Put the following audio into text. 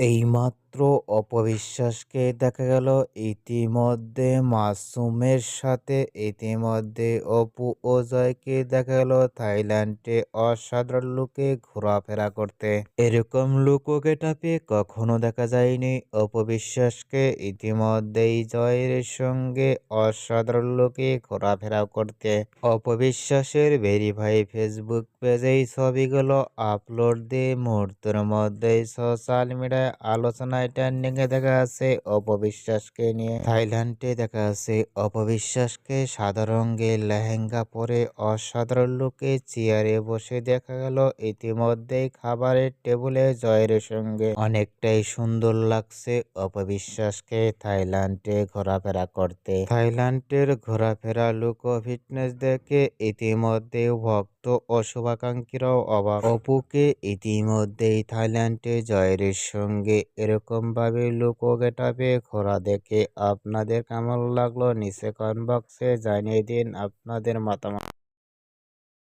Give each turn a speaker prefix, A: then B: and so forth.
A: এইমাত্র অপবিশ্বাসকে দেখা গেল। ইতিমধ্যে মাসুমের সাথে, ইতিমধ্যে অপু ও জয়কে দেখা গেল থাইল্যান্ডে অসাধারণ লুকে ঘোরাফেরা করতে। এরকম লুক ও গেটাপে কখনো দেখা যায়নি। অপবিশ্বাসকে ইতিমধ্যেই জয়ের সঙ্গে অসাধারণ লুকে ঘোরাফেরা করতে। অপবিশ্বাসের ভেরিফাই ফেসবুক পেজেই ছবিগুলো আপলোড দিয়ে মুহূর্তের মধ্যেই সোশ্যাল মিডিয়ায় আলোচনায় ট্রেন্ডিংয়ে দেখা আছে অপবিশ্বাসকে নিয়ে। থাইল্যান্ডে দেখা আছে অপবিশ্বাসকে সাদা রঙের লেহেঙ্গা পরে অসাধারণ লোকে চেয়ারে বসে দেখা গেল। ইতিমধ্যেই খাবারের টেবিলে জয়ের সঙ্গে। অনেকটাই সুন্দর লাগছে অপবিশ্বাসকে থাইল্যান্ডে ঘোরাফেরা করতে। থাইল্যান্ডের ঘোরাফেরা, লুক ফিটনেস দেখে ইতিমধ্যে ভক্ত ও শুভাকাঙ্ক্ষীরাও অবাক। অপুকে ইতিমধ্যেই থাইল্যান্ডে জয়ের সঙ্গে এরকমভাবে লুকো গেটাপে ঘোরা দেখে আপনাদের কেমন লাগল? নিচে কমেন্ট বক্সে জানিয়ে দিন আপনাদের মতামত।